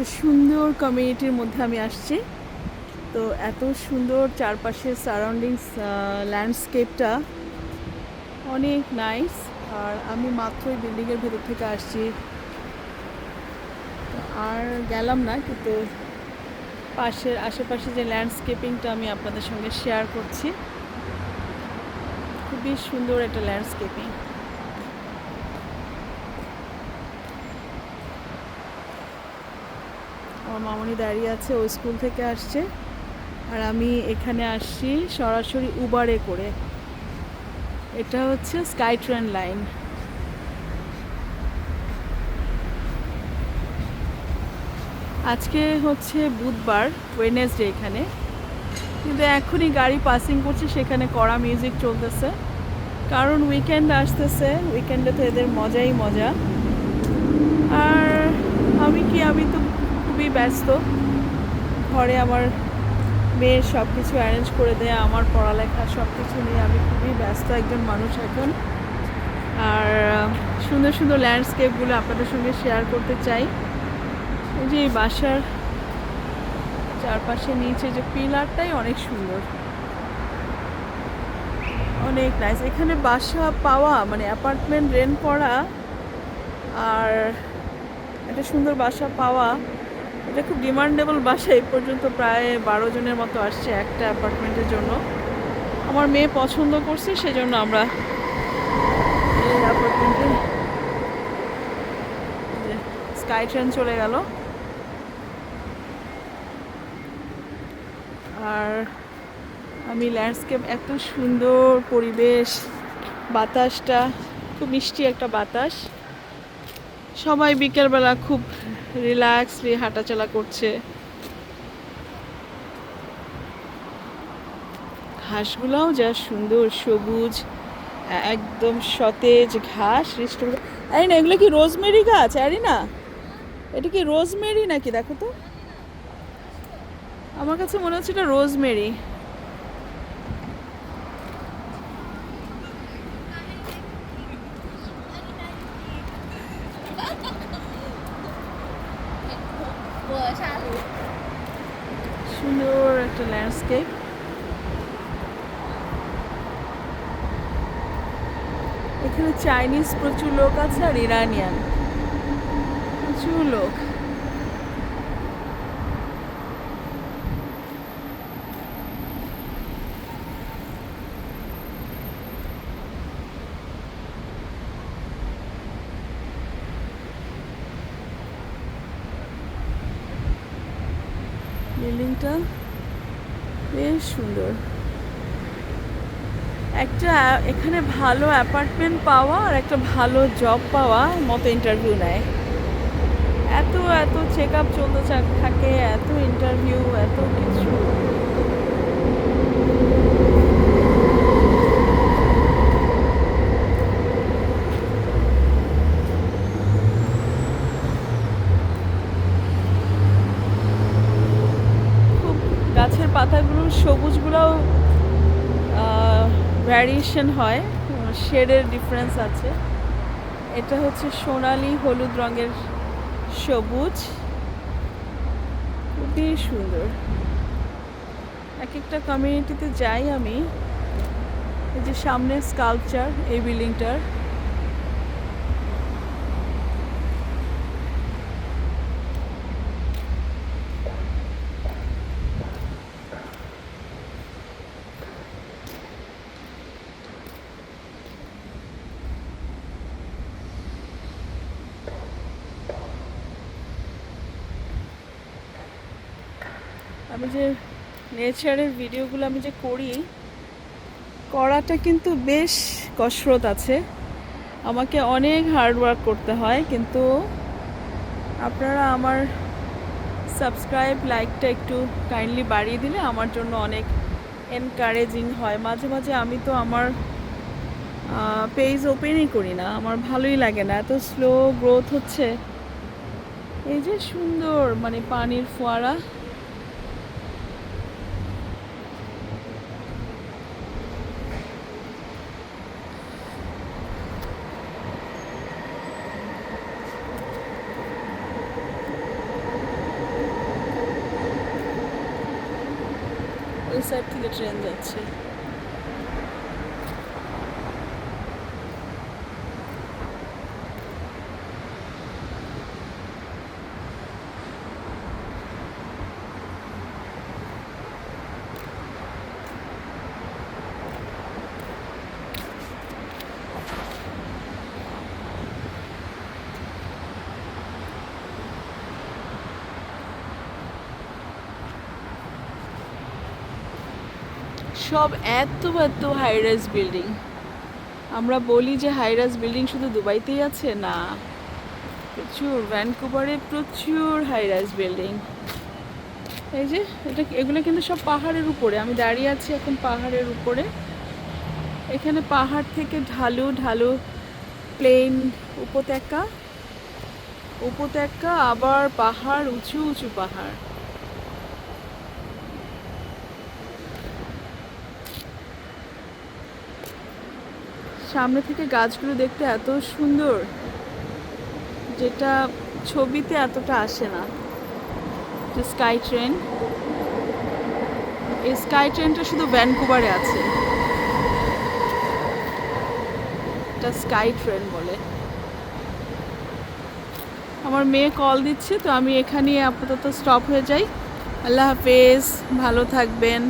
একটা সুন্দর কমিউনিটির মধ্যে আমি আসছি। তো এত সুন্দর চারপাশের সারাউন্ডিংস ল্যান্ডস্কেপটা অনেক নাইস আর আমি মাত্রই বিল্ডিংয়ের ভেতর থেকে আসছি। আর গেলাম না, কিন্তু পাশের, আশেপাশে যে ল্যান্ডস্কেপিংটা আমি আপনাদের সঙ্গে শেয়ার করছি, খুবই সুন্দর একটা ল্যান্ডস্কেপিং আমার মামনি দাঁড়িয়ে আছে, ও স্কুল থেকে আসছে। আর আমি এখানে আসছি সরাসরি উবারে করে। এটা হচ্ছে স্কাই ট্রেন লাইন আজকে হচ্ছে বুধবার ওয়েনেসডে এখানে। কিন্তু এখনই গাড়ি পাসিং করছে, সেখানে কড়া মিউজিক চলতেছে। কারণ উইকেন্ড আসতেছে উইকেন্ডে তো এদের মজাই মজা। আর আমি কি, আমি তো খুবই ব্যস্ত। ঘরে আমার মেয়ের সব কিছু অ্যারেঞ্জ করে দেয়, আমার পড়ালেখা সব কিছু নিয়ে আমি খুবই ব্যস্ত একজন মানুষ এখন। আর সুন্দর সুন্দর ল্যান্ডস্কেপগুলো আপনাদের সঙ্গে শেয়ার করতে চাই। এই যে বাসার চারপাশে নিচে যে পিলারটাই অনেক সুন্দর। অনেক নাইস এখানে বাসা পাওয়া মানে অ্যাপার্টমেন্ট রেন্ট করা আর একটা সুন্দর বাসা পাওয়া এটা খুব ডিমান্ডেবল বাসা এই পর্যন্ত প্রায় বারো জনের মতো আসছে একটা অ্যাপার্টমেন্টের জন্য। আমার মেয়ে পছন্দ করছে, সেজন্য আমরা এই অ্যাপার্টমেন্টে স্কাই ট্রেন চলে গেল। আর আমি ল্যান্ডস্কেপ এত সুন্দর পরিবেশ, বাতাসটা, খুব মিষ্টি একটা বাতাস। সবাই বিকেলবেলা খুব রিল্যাক্সলি হাঁটাচলা করছে। ঘাসগুলোও যা সুন্দর, সবুজ, একদম সতেজ ঘাস হৃষ্ট আরে না এগুলো কি রোজমেরি গাছ আরে না এটা কি রোজমেরি নাকি, দেখো তো। আমার কাছে মনে হচ্ছে এটা রোজমেরি সুন্দর একটা ল্যান্ডস্কেপ এখানে চাইনিজ প্রচুর লোক আছে আর ইরানিয়ান প্রচুর লোক। বিল্ডিংটা বেশ সুন্দর। একটা এখানে ভালো অ্যাপার্টমেন্ট পাওয়া আর একটা ভালো জব পাওয়া মতো ইন্টারভিউ নেয়। এত এত চেক আপ চলতে থাকে, এত ইন্টারভিউ, এত কিছু খুব গাছের পাতাগুলো সবুজগুলোও ভ্যারিয়েশন হয়, শেডের ডিফারেন্স আছে। এটা হচ্ছে সোনালি হলুদ রঙের সবুজ। খুবই সুন্দর। এক একটা কমিউনিটিতে যাই আমি। এই যে সামনে স্কাল্পচার এই বিল্ডিংটার আমি যে নেচারের ভিডিওগুলো আমি যে করি, করাটা কিন্তু বেশ কসরত আছে। আমাকে অনেক হার্ড ওয়ার্ক করতে হয়, কিন্তু আপনারা আমার সাবস্ক্রাইব লাইকটা একটু কাইন্ডলি বাড়িয়ে দিলে আমার জন্য অনেক এনকারেজিং হয়। মাঝে মাঝে আমি তো আমার পেজ ওপেনই করি না, আমার ভালোই লাগে না। এত স্লো গ্রোথ হচ্ছে। এই যে সুন্দর মানে পানির ফোয়ারা। সাইড থেকে ট্রেন যাচ্ছে। সব এত এত হাই রাইজ বিল্ডিং আমরা বলি যে হাই রাইজ বিল্ডিং শুধু দুবাইতেই আছে? না। প্রচুর ভ্যানকুভারে প্রচুর হাই রাইজ বিল্ডিং এই যে, এটা এগুলো কিন্তু সব পাহাড়ের উপরে। আমি দাঁড়িয়ে আছি এখন পাহাড়ের উপরে। এখানে পাহাড় থেকে ঢালু ঢালু প্লেন উপত্যকা। উপত্যকা আবার পাহাড়, উঁচু উঁচু পাহাড়। সামনে থেকে গাছগুলো দেখতে এত সুন্দর, যেটা ছবিতে এতটা আসে না। Sky train. এই স্কাই ট্রেনটা শুধু ভ্যানকুভারে আছে। এটা স্কাই ট্রেন বলে। আমার মেয়ে কল দিচ্ছে, তো আমি এখানেই আপাতত স্টপ হয়ে যাই। আল্লাহ হাফেজ, ভালো থাকবেন।